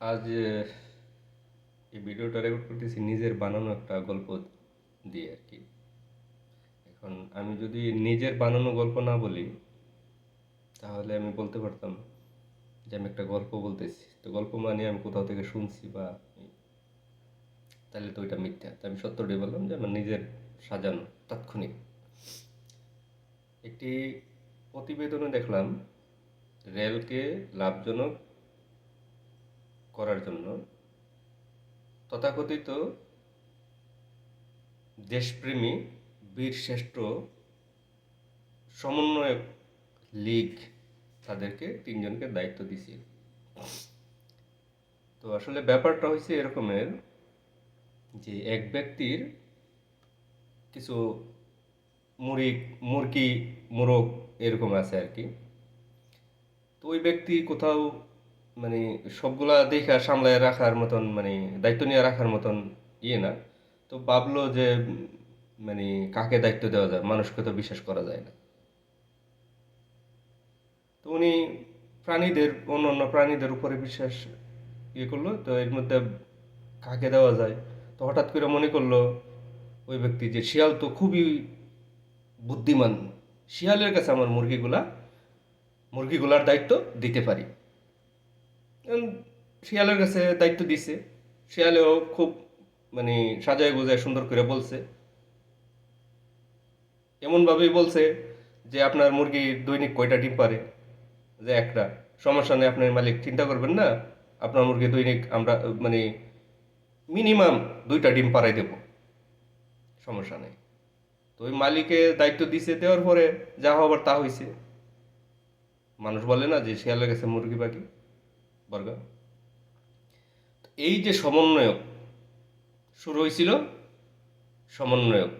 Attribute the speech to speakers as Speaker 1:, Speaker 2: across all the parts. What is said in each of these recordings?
Speaker 1: আজ এই ভিডিওটা রেকর্ড করতেছি নিজের বানানো একটা গল্প দিয়ে আর কি। এখন আমি যদি নিজের বানানো গল্প না বলি, তাহলে আমি বলতে পারতাম যে আমি একটা গল্প বলতেছি। তো গল্প মানে আমি কোথাও থেকে শুনছি বা তাহলে তো ওইটা মিথ্যা। তো আমি সত্যটাই বললাম যে আমার নিজের সাজানো, তাৎক্ষণিক একটি প্রতিবেদনে দেখলাম রেলকে লাভজনক করার জন্য। তথাকথিত দেশপ্রেমী বীরশ্রেষ্ঠ সমন্বয়ক লীগ তাদেরকে তিনজনকে দায়িত্ব দিছিল তো আসলে ব্যাপারটা হয়েছে এরকমের যে এক ব্যক্তির কিছু মুড়ি মুরগি মোরগ এরকম আছে আর কি। তো ওই ব্যক্তি কোথাও মানে সবগুলা দেখা সামলায় রাখার মতন মানে দায়িত্ব নিয়ে রাখার মতন ইয়ে না। তো ভাবলো যে মানে কাকে দায়িত্ব দেওয়া যায়? মানুষকে তো বিশ্বাস করা যায় না। তো উনি প্রাণীদের অন্য অন্য প্রাণীদের উপরে বিশ্বাস ইয়ে করল, তো এর মধ্যে কাকে দেওয়া যায়? তো হঠাৎ করে মনে করল ওই ব্যক্তি যে, শিয়াল তো খুবই বুদ্ধিমান শিয়ালের কাছে আমার মুরগিগুলা, মুরগিগুলার দায়িত্ব দিতে পারি। শিয়ালের কাছে দায়িত্ব দিছে। শিয়ালেও খুব মানে সাজায় গোজায় সুন্দর করে বলছে। এমনভাবেই বলছে যে আপনার মুরগি দৈনিক কয়টা ডিম পারে? যে একটা। সমস্যা নেই, আপনার মালিক চিন্তা করবেন না। আপনার মুরগি দৈনিক আমরা মানে মিনিমাম দুইটা ডিম পাড়াই দেব। সমস্যা নেই। তো ওই মালিকে দায়িত্ব দিছে, দেওয়ার পরে যা হবার তা হয়েছে মানুষ বলে না যে শিয়ালের গেছে মুরগি পাখি, বর্গা। এই যে সমন্বয়ক, শুরু হয়েছিল সমন্বয়ক।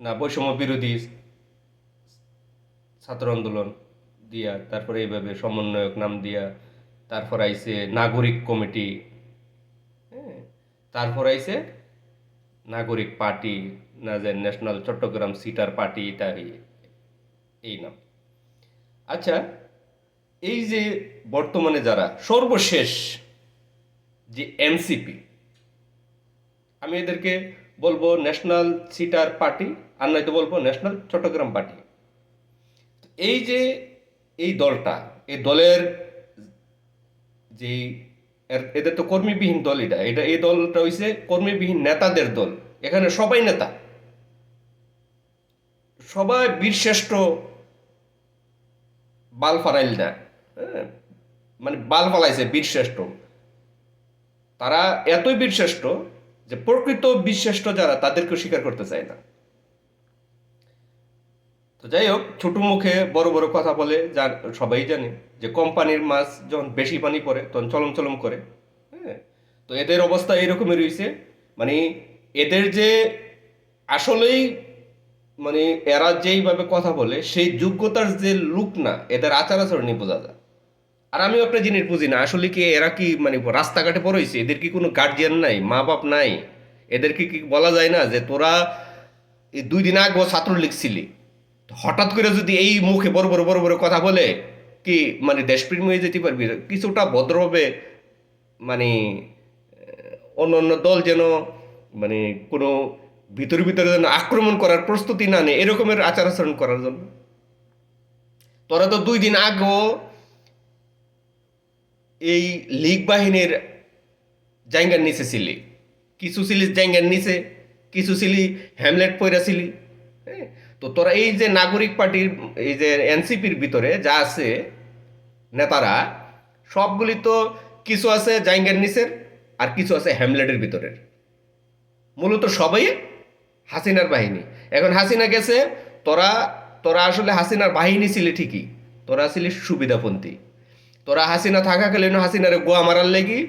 Speaker 1: না, বৈষম্য বিরোধী ছাত্র আন্দোলন দিয়া, তারপরে এইভাবে সমন্বয়ক নাম দিয়া, তারপর আইছে নাগরিক কমিটি হ্যাঁ তারপর আইছে নাগরিক পার্টি, না যে ন্যাশনাল চট্টগ্রাম সিটার পার্টি, তাই এই নাম। আচ্ছা এই যে বর্তমানে যারা, সর্বশেষ যে এনসিপি, আমি এদেরকে বলব ন্যাশনাল সিটার পার্টি, আর নয়তো বলব ন্যাশনাল চট্টগ্রাম পার্টি। এই যে এই দলটা, এই দলের যে এর- এদের তো কর্মীবিহীন দল এটা। এটা এই দলটা হইছে কর্মীবিহীন নেতাদের দল। এখানে সবাই নেতা। সবাই বীরশ্রেষ্ঠ বাল ফারাইল না। হ্যাঁ? মানে বাল ফালাইছে বীরশ্রেষ্ঠ। তারা এতই বীরশ্রেষ্ঠ যে প্রকৃত বীরশ্রেষ্ঠ যারা, তাদেরকেও স্বীকার করতে চায় না। তো যাই হোক, ছোট মুখে বড় বড় কথা বলে, যার সবাই জানে যে কোম্পানির মাছ যখন বেশি পানি পড়ে, তখন চলম চলম করে। হ্যাঁ? তো এদের অবস্থা এরকমই রয়েছে। মানে এদের যে আসলেই মানে এরা যেইভাবে কথা বলে, সেই যোগ্যতার যে লুক না, এদের আচার আচরণই বোঝা যায়। আর আমিও একটা জিনিস বুঝি না, আসলে কি এরা কি মানে রাস্তাঘাটে পড়েছে? এদের কি কোনো গার্জিয়ান নাই? মা বাপ নাই? এদেরকে কি বলা যায় না যে তোরা দুই দিন আগে ছাত্রলীগ ছিলি? তো হঠাৎ করে যদি এই মুখে বড় বড় বড় বড় কথা বলে কি মানে দেশপ্রেম হয়ে যেতে পারবি? কিছুটা ভদ্রভাবে মানে অন্য অন্য দল যেন মানে কোনো ভিতরে ভিতরে যেন আক্রমণ করার প্রস্তুতি না নেয়, এরকমের আচার আচরণ করার জন্য। তোরা তো দুই দিন আগেও এই লীগ বাহিনীর জায়গার নিচে ছিলি কিছু ছিলি জায়গার নিচে, কিছু ছিলি হ্যামলেট পয়রা ছিলি হ্যাঁ? তো তোরা এই যে নাগরিক পার্টির, এই যে এনসিপির ভিতরে যা আছে, নেতারা, সবগুলি তো কিছু আছে জাইঙ্গার নিচের আর কিছু আছে হ্যামলেটের ভিতরের। মূলত সবাই হাসিনার বাহিনী। এখন হাসিনা গেছে, তোরা তোরা আসলে হাসিনার বাহিনী ছিলি ঠিকই, তোরা ছিলি সুবিধাপন্থী। তোরা হাসিনা থাকাকালীন হাসিনারে গোয়া মারার লেগি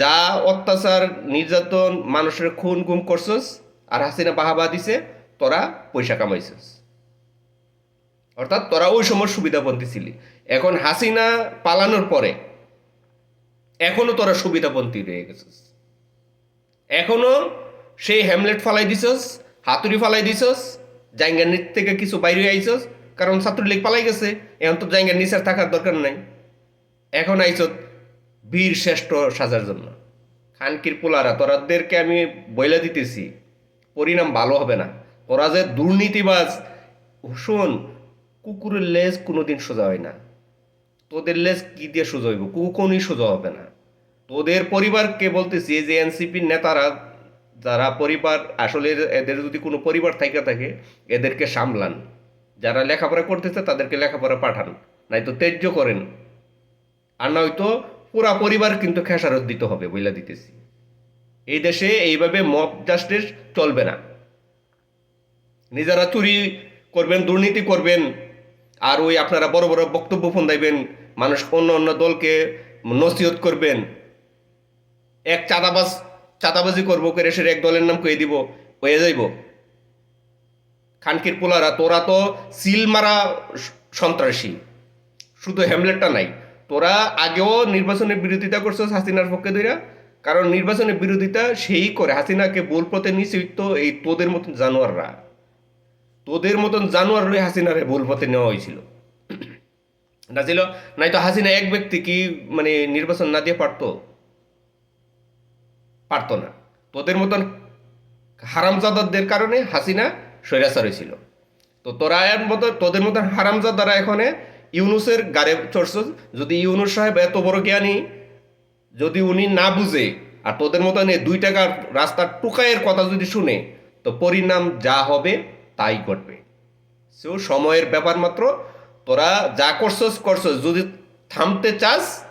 Speaker 1: যা অত্যাচার, নির্যাতন, মানুষের খুন গুম করছস, আর হাসিনা বাহাবা দিছে তোরা পয়সা কামাইছস। অর্থাৎ তোরা ওই সময় সুবিধাপন্থী ছিলি। এখন হাসিনা পালানোর পরে এখনও তোরা সুবিধাপন্থী রয়ে গেছিস। এখনও সেই হ্যামলেট ফালাই দিছস, হাতুড়ি ফালাই দিছস নিচ থেকে কিছু বাইরে আইছস, কারণ ছাত্রলীগ পালাই গেছে, এখন তো জায়গার নিচে থাকার দরকার নাই। এখন আইছত বীর শ্রেষ্ঠ সাজার জন্য। খানকির পোলারা, তোরাদেরকে আমি বইলে দিতেছি, পরিণাম ভালো হবে না। তোরা যে দুর্নীতিবাজ, শোন, কুকুরের লেজ কোনোদিন সোজা হয় না। তোদের লেজ কি দিয়ে সোজা হইব? কুকুনই সোজা হবে না। তোদের পরিবারকে বলতেছি যে এনসিপির নেতারা, যারা পরিবার, আসলে এদের যদি কোনো পরিবার থাকে থাকে, এদেরকে সামলান। যারা লেখাপড়া করতেছে, তাদেরকে লেখাপড়া পাঠান। নাই তো ত্যায্য করেন। আর নয়তো পুরা পরিবার কিন্তু খেসারত দিতে হবে বইলা দিতেছি। এই দেশে এইভাবে মব জাস্টিস চলবে না। নিজেরা চুরি করবেন, দুর্নীতি করবেন, আর ওই আপনারা বড় বড় বক্তব্য ফোন দেবেন মানুষ অন্য অন্য দলকে নসিহত করবেন। এক চাঁদাবাজ, চাঁদাবাজি করব, করে সে এক দলের নাম কয়ে দিব হয়ে যাইব। খানকির পোলারা, তোরা তো সিল মারা সন্ত্রাসী, শুধু হ্যামলেটটা নাই, তোরা আগেও নির্বাচনের বিরোধিতা করছ হাসিনার পক্ষে ধইরা, কারণ নির্বাচনের বিরোধিতা সেই করে, হাসিনাকে বোল পথে নিশ্চিত এই তোদের মতন জানোয়াররা। তোদের মতন জানোয়ার হাসিনারে ভুল পথে নেওয়া হয়েছিল। না ছিল, নাই তো হাসিনা এক ব্যক্তি কি মানে নির্বাচন না দিয়ে পারতো? পারতো না। তোদের মতন হারামজাদাদের কারণে হাসিনা স্বৈরাচার হয়েছিল তো তোরা এর মতো, তোদের মতন হারামজাদারা এখানে ইউনুসের গাড়ে চড়ছ। যদি ইউনুস সাহেব এত বড় জ্ঞানী, যদি উনি না বুঝে, আর তোদের মতন এই দুই টাকার রাস্তার টুকাইয়ের কথা যদি শুনে, তো পরিণাম যা হবে তাই ঘটবে। সো, সময়ের ব্যাপার মাত্র। তোরা যা করছস করছস। যদি থামতে চাস,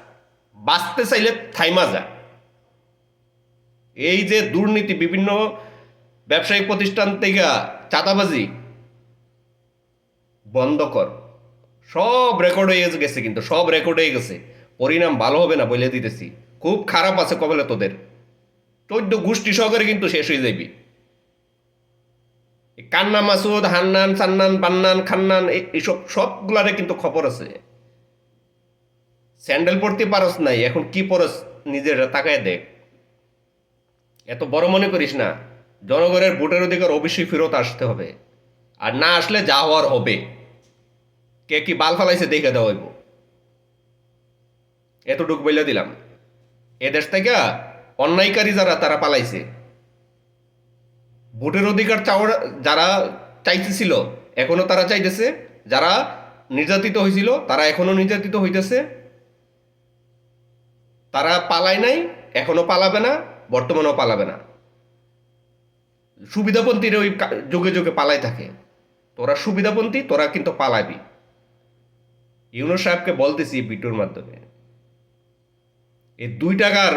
Speaker 1: বাঁচতে চাইলে থাইমা যা। এই যে দুর্নীতি, বিভিন্ন ব্যবসায়িক প্রতিষ্ঠান থেকে চাঁদাবাজি, বন্ধ কর। সব রেকর্ড হয়ে গেছে কিন্তু, সব রেকর্ড হয়ে গেছে। পরিণাম ভালো হবে না বলে দিতেছি। খুব খারাপ আছে কবলে তোদের। চোদ্দ গোষ্ঠী সহকারে কিন্তু শেষ হয়ে যাবি। কান্না মাসুদ হান্নান, সান্নান, বান্নান, খান্নান এইসব সবগুলারে কিন্তু খবর আছে। স্যান্ডেল পরতে পারস নাই, এখন কি পরস নিজের তাকায় দেখ। এত বড় মনে করিস না, জনগণের ভোটের অধিকার অবশ্যই ফেরত আসতে হবে, আর না আসলে যা হওয়ার হবে। কে কি বাল ফালাইছে দেখে দেওয়া হইব। এতটুক বইলে দিলাম। এদেশ থেকে অন্যায়কারী যারা, তারা পালাইছে। ভোটের অধিকার চাওয়ার, যারা চাইতেছিল, এখনও তারা চাইতেছে। যারা নির্যাতিত হয়েছিল, তারা এখনও নির্যাতিত হইতেছে। তারা পালায় নাই, এখনও পালাবে না, বর্তমানেও পালাবে না। সুবিধাপন্থীরা ওই যোগে যোগে পালাই থাকে। তোরা সুবিধাপন্থী, তোরা কিন্তু পালাবি। ইউনুস সাহেবকে বলতেছি ভিডিওর মাধ্যমে। এই দুই টাকার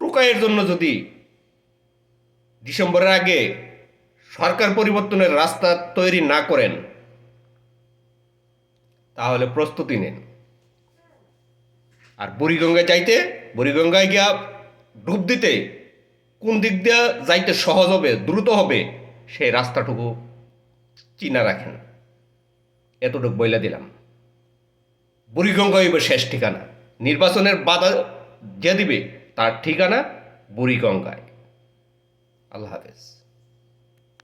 Speaker 1: টোকাইয়ের জন্য যদি ডিসেম্বরের আগে সরকার পরিবর্তনের রাস্তা তৈরি না করেন, তাহলে প্রস্তুতি নেন। আর বুড়িগঙ্গায় যাইতে, বুড়িগঙ্গায় গিয়া ডুব দিতে কোন দিক দিয়ে যাইতে সহজ হবে, দ্রুত হবে, সেই রাস্তাটুকু চিনা রাখেন। এতটুকু বইলে দিলাম। বুড়িগঙ্গা হইবে শেষ ঠিকানা। নির্বাচনের বাধা যে দিবে, তার ঠিকানা বুড়িগঙ্গায়। আল্লাহ হাফেজ।